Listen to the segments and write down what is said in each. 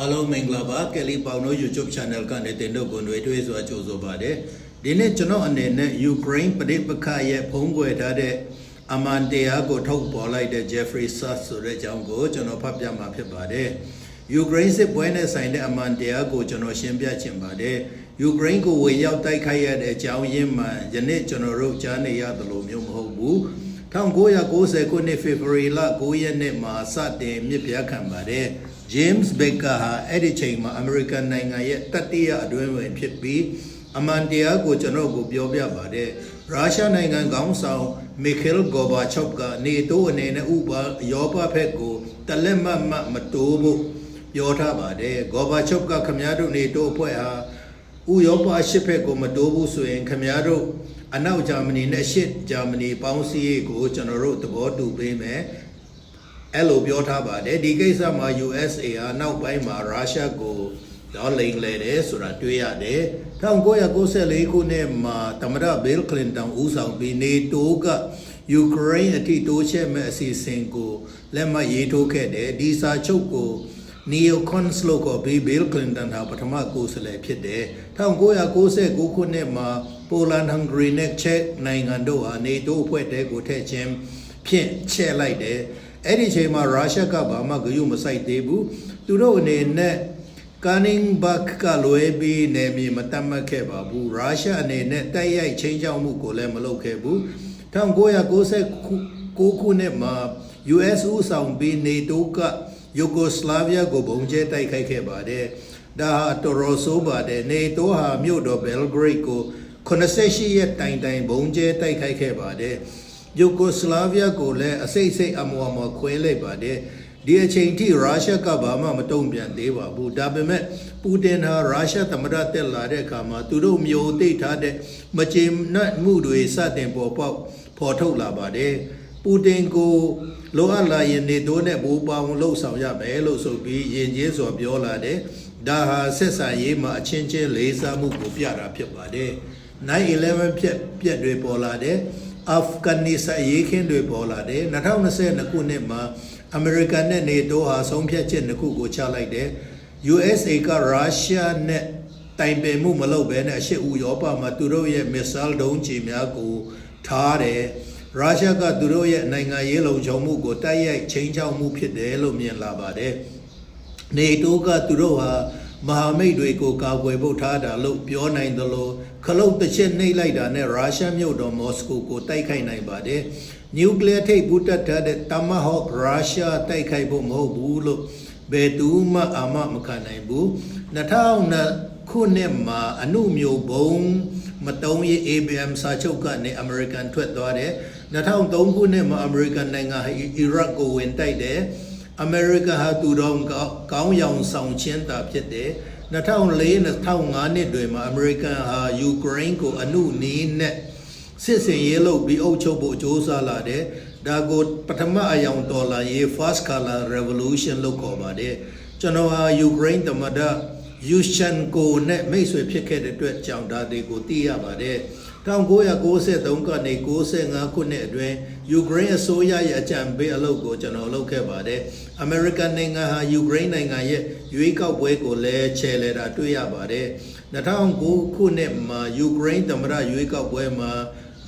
အားလုံးမင်္ဂလာပါကယ်လီပေါင်တို့ YouTube Channel ကနေတင်တို့ကိုຫນွေတွေ့စွာကြိုဆိုပါတယ်ဒီနေ့ကျွန်တော်အနေနဲ့ Ukraine ပဋိပက္ခရဲ့ဖုံးကွယ်ထားတဲ့အမန်တရားကိုထုတ်ပေါ်လိုက်တဲ့ Jeffrey Sachs ဆိုတဲ့အကြောင်းကိုကျွန်တော်ဖတ်ပြမှာဖြစ်ပါတယ် Ukraine စစ်ပွဲနဲ့ဆိုင်တဲ့အမန်တရားကိုကျွန်တော်ရှင်းပြချင်ပါတယ် Ukraine ကိုဝင်ရောက်တိုက်ခိုက်ရတဲ့အကြောင်းရင်းမှယနေ့ကျွန်တော်တို့ကြားနေရတယ်လို့မျိုးမဟုတ်ဘူး1990ခုနှစ်ဖေဖော်ဝါရီလ9ရက်နေ့မှာစတင်မြစ်ပြခံပါတယ် James Baker ဟာအဲ့ဒီချိန်မှာ American နိုင်ငံရဲ့တတိယအတွင်းဝင်ဖြစ်ပြီးအမှန်တရားကိုကျွန်တော်ကိုပြောပြပါတယ်ရုရှားနိုင်ငံခေါင်းဆောင် Mikhail Gorbachev ကနေတိုးအနေနဲ့ဥပယောပဘက်ကိုတလက်မတ်မတ်မတိုးဖို့ပြောထားပါတယ် Gorbachev ကခမည်းတော်နေတိုးအဖွဲ့ဟာဥရောပအရှစ်ဘက်ကိုမတိုးဘူးဆိုရင်ခမည်းတော်အနောက်ဂျာမနီနဲ့အရှစ်ဂျာမနီပေါင်းစည်းရေးကိုကျွန်တော်တို့သဘောတူပေးမယ် အဲ့လိုပြောထားပါတယ်ဒီကိစ္စမှာ USA ဟာနောက်ပိုင်းမှာရုရှားကိုတော့လိန်လေတယ်ဆိုတာတွေ့ရတယ်1994ခုနှစ်မှာသမ္မတဘီလ်ကလင်တန်ဦးဆောင်ပြီး NATO ကယူကရိန်းအထိတိုးချဲ့မဲ့အစီအစဉ်ကိုလက်မှတ်ရေးထိုးခဲ့တယ်ဒီစာချုပ်ကို Neo Cons လို့ခေါ်ပြီး Bill Clinton ဟာပထမကိုယ်စားလှယ်ဖြစ်တယ်1999ခုနှစ်မှာပိုလန်ဟန်ဂရီနဲ့ချက်နိုင်ငံတို့ဟာ NATO အဖွဲ့တဲကိုထည့်ခြင်းဖြင့်ချဲ့လိုက်တယ် အဲ့ဒီချိန်မှာရုရှားကဘာမှဂရုမစိုက်သေးဘူးသူတို့အနေနဲ့ကာနင်းဘတ်ကလွဲပြီးနေမြေမတတ်မှတ်ခဲ့ပါဘူးရုရှားအနေနဲ့တိုက်ရိုက်ချင်းချောက်မှုကိုလည်းမလုပ်ခဲ့ဘူး1999ခုနှစ်မှာ US ဦးဆောင်ပြီး NATO ကယူဂိုစလာဗီးယားကိုပုံကျဲတိုက်ခိုက်ခဲ့ပါတယ်ဒါဟာတော်တော်ဆိုးပါတယ် NATO ဟာမြို့တော်ဘယ်လ်ဂရိတ်ကို88ရက်တိုင်တိုင်ပုံကျဲတိုက်ခိုက်ခဲ့ပါတယ် ယူဂိုစလာဗီးယားကိုလည်းအစိတ်စိတ်အမွာမွာခွဲလိုက်ပါတယ်ဒီအချိန်ထိရုရှားကဘာမှမတုံ့ပြန်သေးပါဘူးဒါပေမဲ့ပူတင်ဟာရုရှားသမ္မတတက်လာတဲ့အခါမှာသူတို့မျိုးသိထားတဲ့မကြေနပ်မှုတွေစတင်ပေါ်ပေါက်ပေါ်ထုတ်လာပါတယ်ပူတင်ကိုလိုအပ်လာရင်နေတိုးနဲ့ဘူပေါင်းလှုပ်ဆောင်ရမယ်လို့ဆိုပြီးယဉ်ကျေးစွာပြောလာတယ်ဒါဟာဆက်ဆံရေးမှာအချင်းချင်းလေးစားမှုကိုပြတာဖြစ်ပါတယ်9/11ပြက်ပြက်တွေပေါ်လာတယ် အာဖဂန်နစ္စတန်ရေးခင်းတွေပေါ်လာတယ်2022ခုနှစ်မှာအမေရိကန်နဲ့နေတိုးဟာဆုံးဖြတ်ချက်တစ်ခုကိုချလိုက်တယ် USA ကရုရှားနဲ့တိုင်ပင်မှုမလုပ်ဘဲနဲ့အရှေ့ဥရောပမှာသူတို့ရဲ့ missile ဒုံးကျည်များကိုထားတယ်ရုရှားကသူတို့ရဲ့နိုင်ငံရေးလုံခြုံမှုကိုတိုက်ရိုက်ချိန်ချောက်မှုဖြစ်တယ်လို့မြင်လာပါတယ်နေတိုးကသူတို့ဟာမဟာမိတ်တွေကိုကာကွယ်ဖို့ထားတာလို့ပြောနိုင်သလို ခလုတ်တစ်ချက်နှိပ်လိုက်တာနဲ့ရုရှားမြို့တော်မော်စကိုကိုတိုက်ခိုက်နိုင်ပါတယ်နျူကလ িয়ার ထိပ်ဘူးတက်ထားတဲ့တမဟော့ရုရှားတိုက်ခိုက်ဖို့မဟုတ်ဘူးလို့ဘယ်သူမှအာမမခံနိုင်ဘူး2000ခုနှစ်မှာအနုမျိုးဘုံမတုံးရေး ABM စာချုပ်ကနေ American ထွက်သွားတယ်2003ခုနှစ်မှာ American နိုင်ငံဟာ Iraq ကိုဝင်တိုက်တယ် America ဟာသူတော်ကောင်းရောင်ဆောင်ချင်းတာဖြစ်တယ်2004-2005နှစ်တွေမှာ American ဟာ Ukraine ကိုအနုနီးနဲ့စစ်စင်ရေးလုပ်ပြီးအုပ်ချုပ်ဖို့ကြိုးစားလာတယ်ဒါကိုပထမအယောင်တော်လာရေး First Color Revolution လို့ခေါ်ပါတယ်ကျွန်တော်ဟာ Ukraine သမ္မတယူရှန်ကိုနဲ့မိတ်ဆွေဖြစ်ခဲ့တဲ့အတွက်ကြောင့်ဒါတွေကိုသိရပါတယ် 1993ကနေ95ခုနှစ်အတွင်းယူကရိန်းအစိုးရရဲ့အကြံပေးအလုပ်ကိုကျွန်တော်လုပ်ခဲ့ပါတယ်။ American နိုင်ငံဟာယူကရိန်းနိုင်ငံရဲ့ရွေးကောက်ပွဲကိုလည်းချယ်လှယ်တာတွေ့ရပါတယ်။2009ခုနှစ်မှာယူကရိန်းသမ္မတရွေးကောက်ပွဲမှာ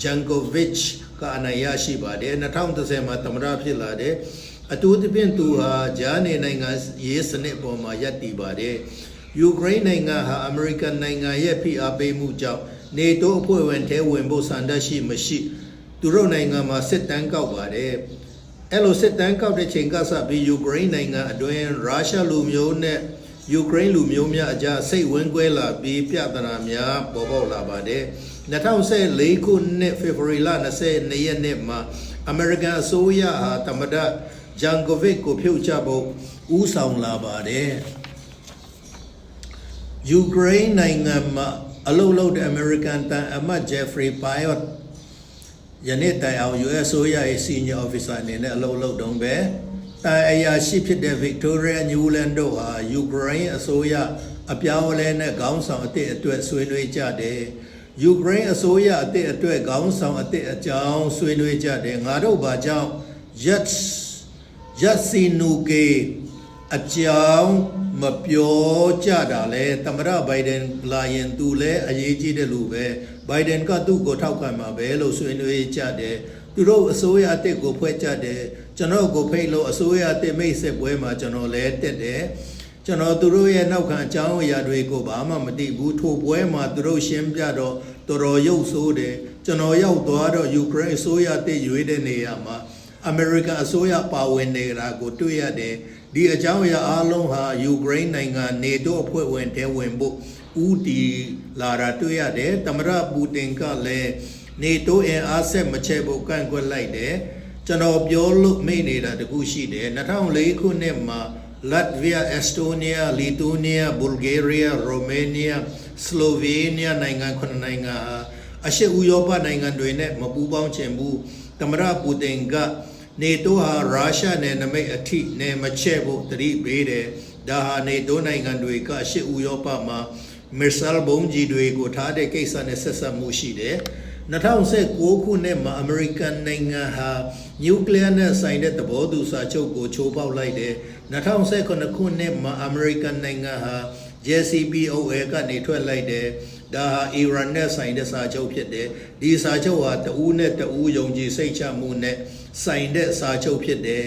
Jankovic ကအနိုင်ရရှိပါတယ်။2010မှာသမ္မတဖြစ်လာတယ်။အထူးသဖြင့်သူဟာဂျာနေနိုင်ငံရေးစနစ်ပေါ်မှာယက်တည်ပါတယ်။ ယူကရိန်းနိုင်ငံဟာအမေရိကန်နိုင်ငံရဲ့ဖိအားပေးမှုကြောင့်နေတိုးအဖွဲ့ဝင်ထဲဝင်ဖို့စံတရှိမရှိသူတို့နိုင်ငံမှာစစ်တမ်းကောက်ပါတယ်အဲ့လိုစစ်တမ်းကောက်တဲ့ချိန်ကစပြီးယူကရိန်းနိုင်ငံအတွင်းရုရှားလူမျိုးနဲ့ယူကရိန်းလူမျိုးများအကြားစိတ်ဝန်းကွဲလာပြီးပြဿနာများပေါ်ပေါက်လာပါတယ်2014ခုနှစ်ဖေဖော်ဝါရီလ22ရက်နေ့မှာအမေရိကန်အစိုးရဟာတမဒဂျန်ကိုဗစ်ကိုဖြုတ်ချဖို့ဦးဆောင်လာပါတယ် ယူကရိန်းနိုင်ငံမှာအလုလုတဲ့ American တန်အမတ် Jeffrey Payot ယနေ့တိုင်အောင် US ဆိုရရဲ့ Senior Officer အနေနဲ့အလုလုတုံးပဲတိုင်အရာရှိဖြစ်တဲ့ Victoria Newland တို့ဟာယူကရိန်းအစိုးရအပြောင်းအလဲနဲ့ခေါင်းဆောင်အသစ်အတွက်ဆွေးနွေးကြတယ်ယူကရိန်းအစိုးရအသစ်အတွက်ခေါင်းဆောင်အသစ်အကြောင်းဆွေးနွေးကြတယ်ငါတို့ဘာကြောင့် Yats Yatsinuke အကြောင်းမပြောကြတာလဲသမရဘိုင်ဒန်လာရင်သူလဲအရေးကြီးတယ်လို့ပဲဘိုင်ဒန်ကသူ့ကိုထောက်ခံမှာပဲလို့ဆွေးနွေးကြတယ်သူတို့အစိုးရအစ်စ်ကိုဖွဲ့ကြတယ်ကျွန်တော်ကိုဖိတ်လို့အစိုးရအစ်စ်မိတ်ဆက်ပွဲမှာကျွန်တော်လဲတက်တယ်ကျွန်တော်သူတို့ရဲ့နောက်ခံအကြောင်းအရာတွေကိုဘာမှမသိဘူးထို့ပွဲမှာသူတို့ရှင်းပြတော့တော်တော်ရုပ်ဆိုးတယ်ကျွန်တော်ရောက်သွားတော့ယူကရိန်းအစိုးရအစ်စ်ရွေးတဲ့နေရာမှာအမေရိကန်အစိုးရပါဝင်နေတာကိုတွေ့ရတယ် ဒီအကြောင်းအရာအလုံးဟာယူကရိန်းနိုင်ငံနေတိုးအဖွဲ့ဝင်တဲဝင်ဖို့ဦးတည်လာတာတွေ့ရတယ်သမရပူတင်ကလည်းနေတိုးအင်အားဆက်မချဲဖို့ကန့်ကွက်လိုက်တယ်ကျွန်တော်ပြောလို့မေ့နေတာတခုရှိတယ်2004ခုနှစ်မှာ Latvia, Estonia, Lithuania, Bulgaria, Romania, Slovenia နိုင်ငံခုနှစ်နိုင်ငံဟာအရှေ့ဥရောပနိုင်ငံတွေနဲ့မပူးပေါင်းချင်ဘူးသမရပူတင်က နေတိုးဟာရုရှားနဲ့နမိတ်အထိနဲ့မချဲ့ဖို့တတိပေးတယ်ဒါဟာနေတိုးနိုင်ငံတွေကအရှေ့ဥရောပမှာမစ်ဆယ်ဘုံကြီးတွေကိုထားတဲ့ကိစ္စနဲ့ဆက်ဆက်မှုရှိတယ်2019ခုနှစ်မှာအမေရိကန်နိုင်ငံဟာနျူကလ িয়ার နဲ့ဆိုင်တဲ့သဘောတူစာချုပ်ကိုချိုးဖောက်လိုက်တယ်2019ခုနှစ်မှာအမေရိကန်နိုင်ငံဟာ JCPOA ကနေထွက်လိုက်တယ်ဒါဟာအီရန်နဲ့ဆိုင်တဲ့စာချုပ်ဖြစ်တယ်ဒီစာချုပ်ဟာတဦးနဲ့တဦးယုံကြည်စိတ်ချမှုနဲ့ ဆိုင်တဲ့စာချုပ်ဖြစ်တယ်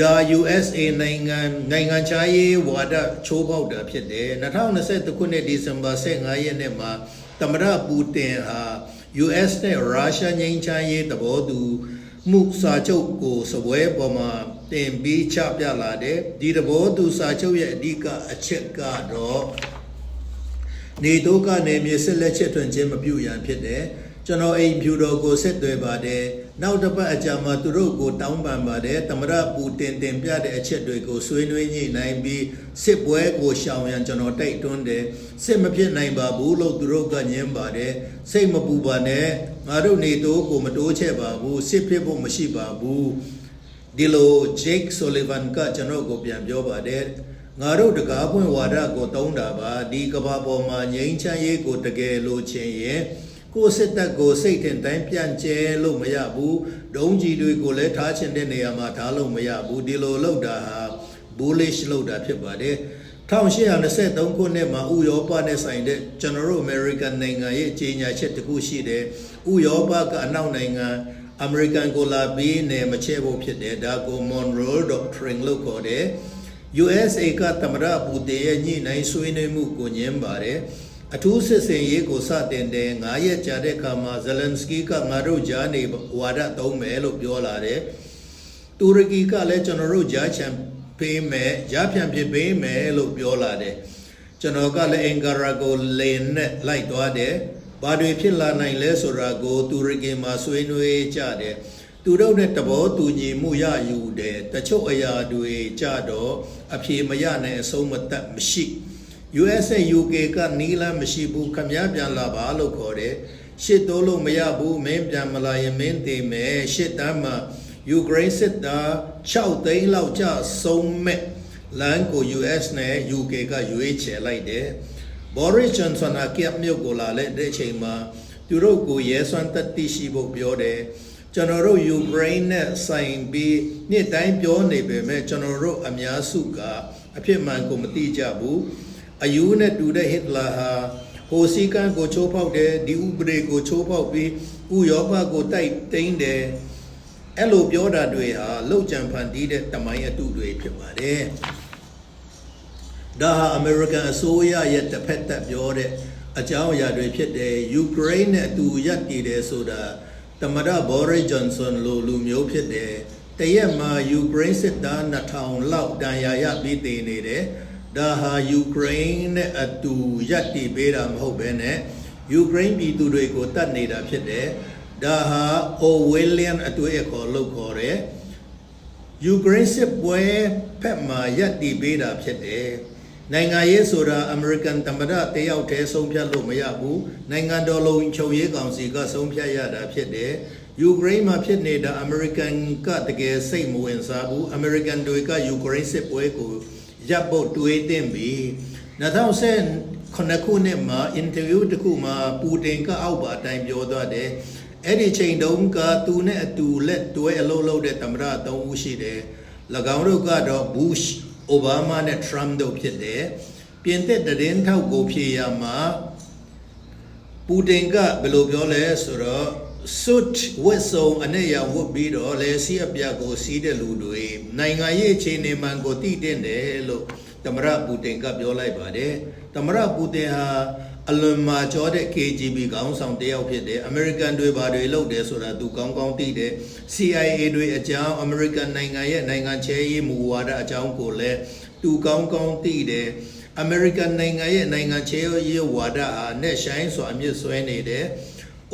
ဒါ USA နိုင်ငံနိုင်ငံခြားရေးဝါဒချိုးဖောက်တာဖြစ်တယ်2021ခုနှစ်ဒီဇင်ဘာ15ရက်နေ့မှာသမ္မတပူတင်ဟာ US နဲ့ရုရှားငြိမ်းချမ်းရေးသဘောတူမှုစာချုပ်ကိုစပွဲပေါ်မှာတင်ပြီးချပြလာတယ်ဒီသဘောတူစာချုပ်ရဲ့အဓိကအချက်ကတော့နေတော့ကနေမြေစစ်လက်ချက်ထွင်ခြင်းမပြုရန်ဖြစ်တယ်ကျွန်တော်အိမ်ဖြူတော်ကိုဆက်သွယ်ပါတယ် နောက်တစ်ပတ်အကြာမှာသူတို့ကိုတောင်းပန်ပါတယ်သမရပူတင်တင်ပြတဲ့အချက်တွေကိုဆွေးနွေးညှိနှိုင်းပြီးစစ်ပွဲကိုရှောင်ရန်ကျွန်တော်တိုက်တွန်းတယ်စစ်မဖြစ်နိုင်ပါဘူးလို့သူတို့ကညင်းပါတယ်စိတ်မပူပါနဲ့ငါတို့နေတော့ကိုမတိုးချက်ပါဘူးစစ်ဖြစ်ဖို့မရှိပါဘူးဒီလို Jake Sullivan ကကျွန်တော်ကိုပြန်ပြောပါတယ်ငါတို့တကားပွင့်ဝါဒကိုတုံးတာပါဒီကဘာပေါ်မှာငြိမ်းချမ်းရေးကိုတကယ်လိုချင်ရင် ကိုယ်စစ်တပ်ကိုစိတ်ထင်တိုင်းပြန်ကျဲလို့မရဘူးဒုံးကြီးတွေကိုလည်းထားချင်တဲ့နေရာမှာထားလို့မရဘူးဒီလိုလုပ်တာဟာ bullish လုပ်တာဖြစ်ပါတယ်1823ခုနှစ်မှာဥရောပနဲ့ဆိုင်တဲ့ကျွန်တော်တို့ American နိုင်ငံရဲ့ကြေညာချက်တစ်ခုရှိတယ်ဥရောပကအနောက်နိုင်ငံ American ကိုလာပြီးနေမချဲဖို့ဖြစ်တယ်ဒါကို Monroe Doctrine လို့ခေါ်တယ် USA ကသမ္မတပူတင်ရဲ့ညှိနှိုင်းဆွေးနွေးမှုကိုညှင်းပါတယ် အထူးစစ်စင်ရေးကိုစတင်တယ်9ရက်ကြာတဲ့အခါမှာဇလန်စကီကငါတို့ကြားနေဝါဒသုံးမယ်လို့ပြောလာတယ်တူရကီကလည်းကျွန်တော်တို့ကြားချံပေးမယ်ကြားဖြန့်ဖြစ်ပေးမယ်လို့ပြောလာတယ်ကျွန်တော်ကလည်းအင်ကာရာကိုလင်နဲ့လိုက်သွားတယ်ဘာတွေဖြစ်လာနိုင်လဲဆိုတာကို တူရကီမှာဆွေးနွေးကြတယ်သူတို့နဲ့တဘောတူညီမှုရယူတယ်တချို့အရာတွေကြတော့အပြေမရနိုင်အဆုံးမသက်မရှိ USA UK ကနီးလမ်းမရှိဘူးခမည်းပြန်လာပါလို့ခေါ်တယ်ရှစ်တိုးလို့မရဘူးမင်းပြန်မလာရင်မင်းတည်မယ်ရှစ်တမ်းမှာယူကရိန်းစစ်သား6သိန်းလောက်ကြဆုံးမဲ့လမ်းကို US နဲ့ UK ကရွေးချယ်လိုက်တယ် Boris Johnson ကကပ်မြို့ကိုလာတဲ့အချိန်မှာသူတို့ကိုရဲစွမ်းတက်တိရှိဖို့ပြောတယ်ကျွန်တော်တို့ယူကရိန်းနဲ့ဆိုင်ပြီးနေ့တိုင်းပြောနေပေမဲ့ကျွန်တော်တို့အများစုကအဖြစ်မှန်ကိုမသိကြဘူး အယူနဲ့တူတဲ့ဟစ်လာဟာဟိုစီကန်ကိုချိုးဖောက်တယ်ဒီဥပဒေကိုချိုးဖောက်ပြီးဥရောပကိုတိုက်တိန်တယ်အဲ့လိုပြောတာတွေဟာလောက်ကြံဖန်တီးတဲ့တမိုင်းအတုတွေဖြစ်ပါတယ်ဒါဟာအမေရိကန်အစိုးရရဲ့တစ်ဖက်သက်ပြောတဲ့အကြောင်းအရာတွေဖြစ်တယ်ယူကရိန်းနဲ့အတူရပ်တည်တယ်ဆိုတာသမ္မတဘော်ရီဂျွန်ဆန်လိုလူမျိုးဖြစ်တယ်တရက်မှာယူကရိန်းစစ်သား2000လောက်တန်ရာရပြီးတည်နေတယ် ဒါဟာယူကရိန်းနဲ့အတူရပ်တည်ပေးတာမဟုတ်ဘဲနဲ့ယူကရိန်းပြည်သူတွေကိုတတ်နေတာဖြစ်တယ်ဒါဟာအိုဝီလျံအတွေ့အခေါ်လို့ခေါ်တယ်ယူကရိန်းစစ်ပွဲဖက်မှာရပ်တည်ပေးတာဖြစ်တယ်နိုင်ငံရေးဆိုတာအမေရိကန်သမ္မတတယောက်တည်းဆုံးဖြတ်လို့မရဘူးနိုင်ငံတော်လုံခြုံရေးကောင်စီကဆုံးဖြတ်ရတာဖြစ်တယ်ယူကရိန်းမှာဖြစ်နေတာအမေရိကန်ကတကယ်စိတ်မဝင်စားဘူးအမေရိကန်တွေကယူကရိန်းစစ်ပွဲကို ရပ်ဖို့တွေးတင်ပြီး2010ခုနှစ်မှာအင်တာဗျူးတစ်ခုမှာပူတင်ကအောက်ပါအတိုင်းပြောသွားတယ်အဲ့ဒီချိန်တုန်းကသူနဲ့အတူလက်တွဲအလုပ်လုပ်တဲ့သမ္မတ၃ဦးရှိတယ်၎င်းတို့ကတော့ Bush အိုဘားမားနဲ့ထရမ်တို့ဖြစ်တယ်ပြင်သစ်တရင်ထောက်ကိုဖြေရမှာပူတင်ကဘယ်လိုပြောလဲဆိုတော့ suit ဝတ်စုံအနေရဝတ်ပြီးတော့လေစီအပြတ်ကိုစီးတဲ့လူတွေနိုင်ငံရေးအခြေအနေမှန်ကိုသိတဲ့တယ်လို့သမရပူတင်ကပြောလိုက်ပါတယ်သမရပူတင်ဟာအလွန်မာကျော်တဲ့ KGB ခေါင်းဆောင်တယောက်ဖြစ်တယ်အမေရိကန်တွေဘာတွေလုပ်တယ်ဆိုတာသူကောင်းကောင်းသိတယ် CIA တွေအကြောင်းအမေရိကန်နိုင်ငံရဲ့နိုင်ငံချဲရေးမူဝါဒအကြောင်းကိုလည်းသူကောင်းကောင်းသိတယ်အမေရိကန်နိုင်ငံရဲ့နိုင်ငံချဲရေးဝါဒဟာနဲ့ဆိုင်စွာအမြင့်ဆွဲနေတယ်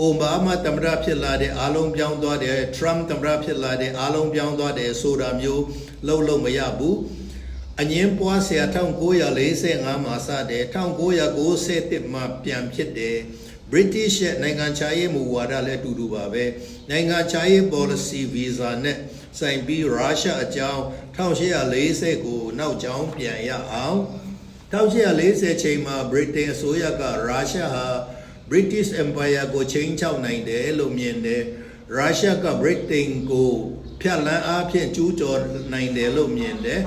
အိုဘားမားသမ္မတဖြစ်လာတဲ့အားလုံးပြောင်းသွားတယ်ထရမ်သမ္မတဖြစ်လာတဲ့အားလုံးပြောင်းသွားတယ်ဆိုတာမျိုးလုံးလုံးမရဘူးအငင်းပွားဆရာ1945မှာစတယ်1991မှာပြန်ဖြစ်တယ် British ရဲ့နိုင်ငံခြားရေးမူဝါဒလည်းအတူတူပါပဲနိုင်ငံခြားရေး policy visa နဲ့ဆိုင်ပြီးရုရှားအကြောင်း1840ကိုနောက်ကျောင်းပြန်ရအောင်1840ချိန်မှာ Britain အစိုးရကရုရှားဟာ British Empire ကိုချိန်ချောက်နိုင်တယ်လို့မြင်တယ်ရုရှားက Britain ကိုဖြတ်လန်းအားဖြင့်ကျူးကျော်နိုင်တယ်လို့မြင်တယ်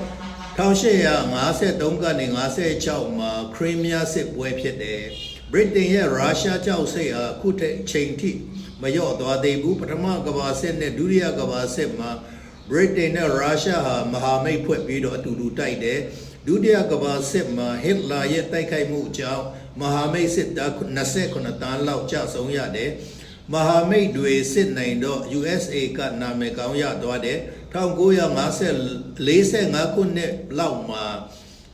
1853ကနေ56မှာခရီးမီးယားစစ်ပွဲဖြစ်တယ်။ Britain ရဲ့ရုရှားကြောက်စိတ်ဟာအခုထိချိန်ထိမလျော့သွားသေးဘူးပထမကမ္ဘာစစ်နဲ့ဒုတိယကမ္ဘာစစ်မှာ Britain နဲ့ရုရှားဟာမဟာမိတ်ဖွဲ့ပြီးတော့အတူတူတိုက်တယ်။ဒုတိယကမ္ဘာစစ်မှာဟစ်လာရဲ့တိုက်ခိုက်မှုကြောင့် မဟာမိတ်စစ်သား29တန်းလောက်ကြာဆုံးရတယ်။မဟာမိတ်တွေစစ်နိုင်တော့ USA ကနာမည်ကောင်းရသွားတယ်1945ခုနှစ်လောက်မှာ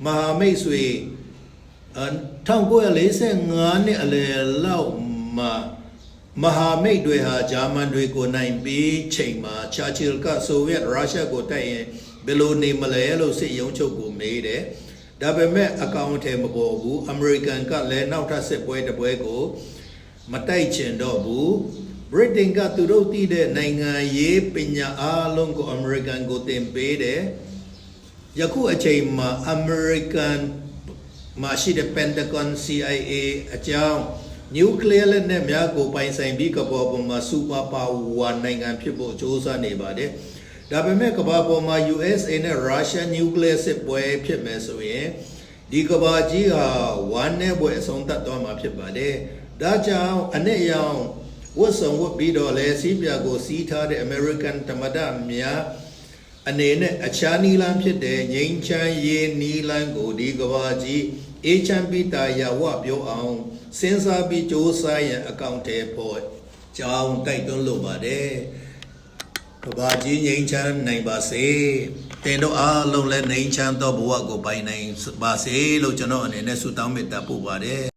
မဟာမိတ်ဆွေအ1945နှစ်အလယ်လောက်မှာမဟာမိတ်တွေဟာဂျာမန်တွေကိုနိုင်ပြီးချိန်မှာချာချီလ်ကဆိုဗီယက်ရုရှားကိုတိုက်ရင်ဘယ်လိုနေမလဲလို့စစ်ရုံးချုပ်ကိုမေးတယ် ဒါပေမဲ့အကောင့်ထဲမပေါ်ဘူးအမေရိကန်ကလည်းနောက်ထပ်စစ်ပွဲတစ်ပွဲကိုမတိုက်ချင်တော့ဘူး Britain ကသူတို့တည်တဲ့နိုင်ငံရေးပညာအားလုံးကို American ကိုသင်ပေးတယ်ယခုအချိန်မှာ American မှာရှိတဲ့ Pentagon CIA အကြောင်း nuclear လက်နက်များကိုပိုင်ဆိုင်ပြီးကမ္ဘာပေါ်မှာ super power နိုင်ငံဖြစ်ဖို့ကြိုးစားနေပါတယ် ဒါပေမဲ့ကမ္ဘာပေါ်မှာ USA နဲ့ Russia nuclear စစ်ပွဲဖြစ်မယ်ဆိုရင်ဒီကမ္ဘာကြီးဟာဝမ်းနဲ့ပွဲအဆုံးသတ်သွားမှာဖြစ်ပါတယ်ဒါကြောင့်အနဲ့ရောင်ဝတ်ဆောင်ဝတ်ပြီးတော့လဲစီးပြကိုစီးထားတဲ့ American တမဒများအနေနဲ့အခြားနီလန်းဖြစ်တဲ့ငိမ့်ချမ်းရေးနီလန်းကိုဒီကဘာကြီးအေချမ်းပိတာရဝပြောအောင်စဉ်းစားပြီးစ조사ရန်အကောင့်ထဲပေါ်ကြောင်းတိုက်တွန်းလိုပါတယ် ကဘာကြီးငိမ့်ချမ်းနိုင်ပါစေတင်တို့အားလုံးလည်းငိမ့်ချမ်းသောဘဝကိုပိုင်နိုင်ပါစေလို့ကျွန်တော်အနေနဲ့ဆုတောင်းမေတ္တာပို့ပါတယ်